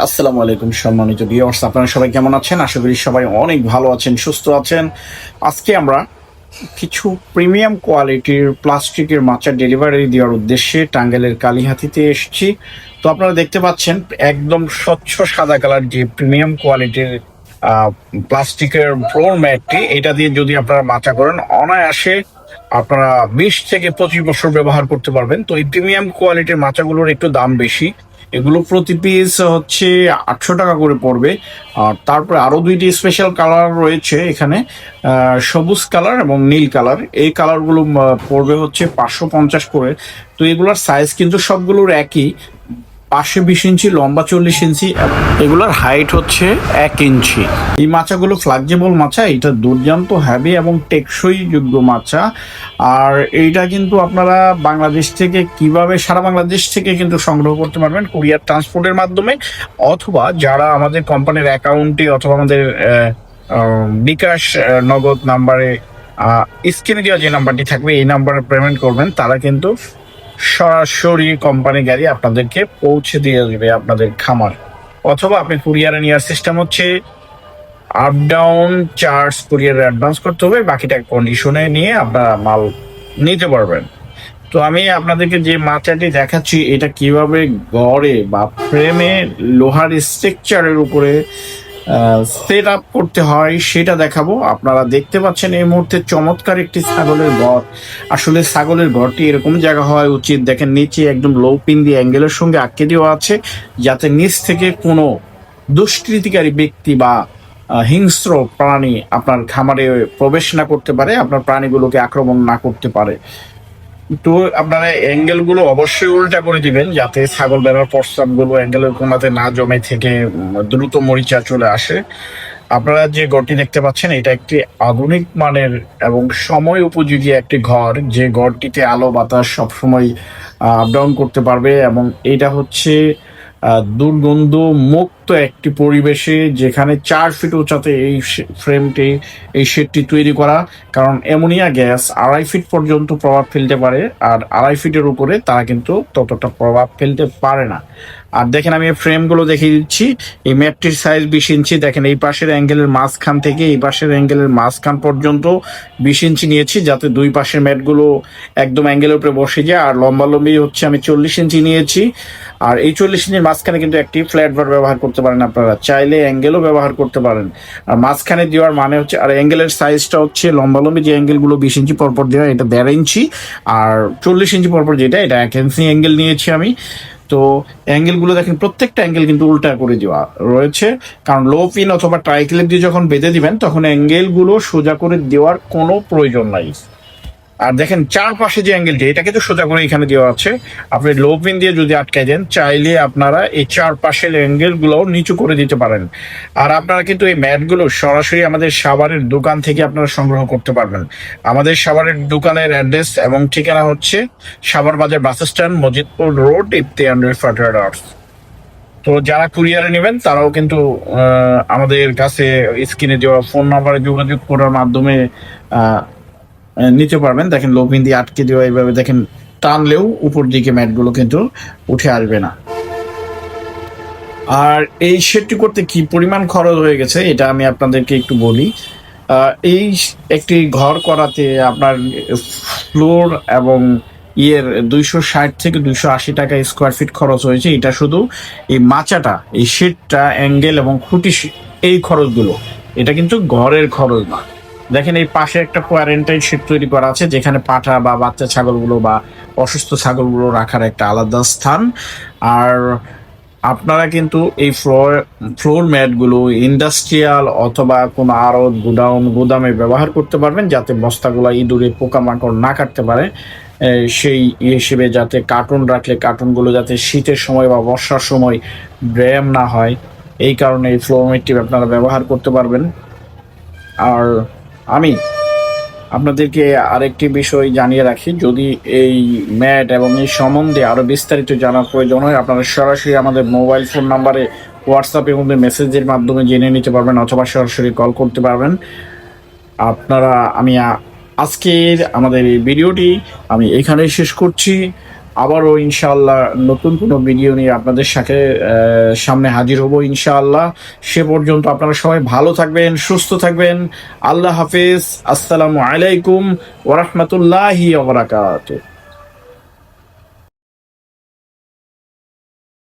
আসসালামু আলাইকুম সম্মানিত ভিউয়ার্স আপনারা সবাই কেমন আছেন? আশা করি সবাই অনেক ভালো আছেন, সুস্থ আছেন। আজকে আমরা কিছু প্রিমিয়াম কোয়ালিটির প্লাস্টিকের মাচা ডেলিভারি দেওয়ার উদ্দেশ্যে টাঙ্গাইলের কালীহাতিতে এসেছি। তো আপনারা দেখতে পাচ্ছেন, একদম স্বচ্ছ সাদা কালার যে প্রিমিয়াম কোয়ালিটির প্লাস্টিকের ফ্লোর ম্যাটটি এটা দিয়ে যদি আপনারা মাচা করেন, অনায়াসে আপনারা বিশ থেকে পঁচিশ বছর ব্যবহার করতে পারবেন। তো এই প্রিমিয়াম কোয়ালিটির মাচাগুলোর একটু দাম বেশি। এগুলো প্রতি পিস হচ্ছে আটশো টাকা করে পড়বে। আর তারপরে আরও দুইটি স্পেশাল কালার রয়েছে এখানে সবুজ কালার এবং নীল কালার এই কালারগুলো পড়বে হচ্ছে পাঁচশো পঞ্চাশ করে। তো এগুলোর সাইজ কিন্তু সবগুলোর একই। পাশে বিশ ইঞ্চি, লম্বা চল্লিশ ইঞ্চি এগুলোর হাইট হচ্ছে এক ইঞ্চি। এই মাচাগুলো ফ্লেক্সিবল মাচা, এটা দুর্দান্ত হ্যাভি এবং টেকসই যোগ্য মাচা। আর এইটা কিন্তু আপনারা বাংলাদেশ থেকে কীভাবে, সারা বাংলাদেশ থেকে কিন্তু সংগ্রহ করতে পারবেন কুরিয়ার ট্রান্সপোর্টের মাধ্যমে, অথবা যারা আমাদের কোম্পানির অ্যাকাউন্টে অথবা আমাদের বিকাশ নগদ নাম্বারে স্ক্রিনে দেওয়া যে নাম্বারটি থাকবে, এই নাম্বারে পেমেন্ট করবেন, তারা কিন্তু সরাসরি কোম্পানি গাড়ি আপনাদেরকে পৌঁছে দিয়ে দেবে আপনাদের খামার। অথবা আপনি কুরিয়ারে নেওয়ার সিস্টেম হচ্ছে আপ ডাউন চার্জ কুরিয়ারে অ্যাডভান্স করতে হবে, বাকিটা কন্ডিশনে নিয়ে আপনারা মাল নিতে পারবেন। তো আমি আপনাদেরকে যে মাচাটি দেখাচ্ছি, এটা কীভাবে গড়ে বা ফ্রেমে লোহার স্ট্রাকচারের উপরে সেট আপ করতে হয়, সেটা দেখাবো। আপনারা দেখতে পাচ্ছেন এই মুহূর্তে চমৎকার একটি ছাগলের ঘর আসলে ছাগলের ঘরটি এরকম জায়গা হওয়া উচিত। দেখেন নিচে একদম লো পিন দিয়ে অ্যাঙ্গেলের সঙ্গে আটকে দেওয়া আছে, যাতে নিচ থেকে কোনো দুষ্কৃতিকারী ব্যক্তি বা হিংস্র প্রাণী আপনার খামারে প্রবেশ না করতে পারে, আপনার প্রাণীগুলোকে আক্রমণ না করতে পারে। তো আপনারা অ্যাঙ্গেলগুলো অবশ্যই উল্টা করে দিবেন যাতে ছাগল বেড়ার প্রস্তাবগুলো অ্যাঙ্গেলের কোনাতে না জমে থেকে দ্রুত মরিচা চলে আসে। আপনারা যে ঘরটি দেখতে পাচ্ছেন, এটা একটি আধুনিক মানের এবং সময় উপযোগী একটি ঘর। যে ঘরটিতে আলো, বাতাস সবসময় আপ ডাউন করতে পারবে এবং এটা হচ্ছে দুর্গন্ধ মুক্ত একটি পরিবেশে যেখানে চার ফিট উঁচাতে এই ফ্রেমটি এই শেডটি তৈরি করা, কারণ অ্যামোনিয়া গ্যাস আড়াই ফিট পর্যন্ত প্রভাব ফেলতে পারে, আর আড়াই ফিটের উপরে তারা কিন্তু ততটা প্রভাব ফেলতে পারে না। আর দেখেন আমি ফ্রেমগুলো দেখিয়ে দিচ্ছি, এই ম্যাপটির সাইজ বিশ ইঞ্চি, দেখেন এই পাশের অ্যাঙ্গেলের মাঝখান থেকে এই পাশের অ্যাঙ্গেলের মাঝখান পর্যন্ত বিশ ইঞ্চি নিয়েছি, যাতে দুই পাশের ম্যাটগুলো একদম অ্যাঙ্গেলের উপরে বসে যায়, আর লম্বা লম্বি হচ্ছে আমি চল্লিশ ইঞ্চি নিয়েছি। আর এই চল্লিশ ইঞ্চির মাঝখানে কিন্তু একটি ফ্ল্যাট বার ব্যবহার করতে পারেন আপনারা। চাইলে অ্যাঙ্গেলও ব্যবহার করতে পারেন। আর মাঝখানে দেওয়ার মানে হচ্ছে, আর অ্যাঙ্গেলের সাইজটা হচ্ছে লম্বা লম্বি, যে অ্যাঙ্গেলগুলো বিশ ইঞ্চি পরপর দেওয়া, এটা দেড় ইঞ্চি আর চল্লিশ ইঞ্চি পরপর যেটা, এটা এক ইঞ্চি অ্যাঙ্গেল নিয়েছি আমি। তো অ্যাঙ্গেলগুলো দেখেন, প্রত্যেকটা অ্যাঙ্গেল কিন্তু উল্টা করে দেওয়া রয়েছে। কারণ লো পিন অথবা ট্রাইক্লিপ দিয়ে যখন বেঁধে দিবেন, তখন অ্যাঙ্গেলগুলো সোজা করে দেওয়ার কোনো প্রয়োজন নাই। আর দেখেন চারপাশে যে অ্যাঙ্গেলটি এটাকে তো সোজা করে এখানে দেওয়া আছে। আপনি লো পিন দিয়ে যদি আটকাই দেন, চাইলে আপনারা এই চারপাশের অ্যাঙ্গেলগুলো নিচু করে দিতে পারেন। আর আপনারা কিন্তু এই ম্যাটগুলো সরাসরি আমাদের সাভারের দোকান থেকে আপনারা সংগ্রহ করতে পারবেন। আমাদের সাভারের দোকানের অ্যাড্রেস এবং ঠিকানা হচ্ছে Savar Bazar bus stand, Majidpur road, ইফতে ফাটার তো যারা কুরিয়ারে নেবেন, তারাও কিন্তু আমাদের কাছে স্ক্রিনে দেওয়া ফোন নাম্বারে যোগাযোগ করার মাধ্যমে নিতে পারবেন। দেখেন লোপিন দিয়ে আটকে দেওয়া এইভাবে দেখেন টানলেও উপর দিকে ম্যাটগুলো কিন্তু উঠে আসবে না। আর এই শেডটি করতে কি পরিমাণ খরচ হয়ে গেছে, এটা আমি আপনাদেরকে একটু বলি। এই একটি ঘর করাতে আপনার ফ্লোর এবং ইয়ের দুইশো ষাট থেকে দুইশো আশি টাকা স্কোয়ার ফিট খরচ হয়েছে। এটা শুধু এই মাচাটা, এই শেডটা অ্যাঙ্গেল এবং খুঁটি এই খরচগুলো। এটা কিন্তু ঘরের খরচ না দেখেন এই পাশে একটা কোয়ারেন্টাইন শেড তৈরি করা আছে, যেখানে পাঠা বা বাচ্চা ছাগলগুলো বা অসুস্থ ছাগলগুলো রাখার একটা আলাদা স্থান। আর আপনারা কিন্তু এই ফ্লোর ফ্লোর ম্যাটগুলো ইন্ডাস্ট্রিয়াল অথবা কোনো আড়ত গুডাউন গুদামে ব্যবহার করতে পারবেন, যাতে বস্তাগুলো ইঁদুরে পোকামাকড় না কাটতে পারে। সেই হিসেবে যাতে কার্টুন রাখলে কার্টুনগুলো যাতে শীতের সময় বা বর্ষার সময় ব্যায়াম না হয়। এই কারণে এই ফ্লোর ম্যাটটি আপনারা ব্যবহার করতে পারবেন। আর আমি আপনাদেরকে আরেকটি বিষয় জানিয়ে রাখি। যদি এই ম্যাট এবং এই সম্বন্ধে আরও বিস্তারিত জানার প্রয়োজন হয়, আপনারা সরাসরি আমাদের মোবাইল ফোন নাম্বারে হোয়াটসঅ্যাপের মধ্যে মেসেজের মাধ্যমে জেনে নিতে পারবেন অথবা সরাসরি কল করতে পারবেন। আপনারা, আমি আজকের আমাদের এই ভিডিওটি আমি এখানেই শেষ করছি। আবারও ইনশাআল্লাহ নতুন কোনো ভিডিও নিয়ে আপনাদের সাথে সামনে হাজির হব ইনশাআল্লাহ। সে পর্যন্ত আপনারা সবাই ভালো থাকবেন, সুস্থ থাকবেন। আল্লাহ হাফেজ। আসসালামু আলাইকুম ওরহমতুল্লাহি ওবরাকাতুহ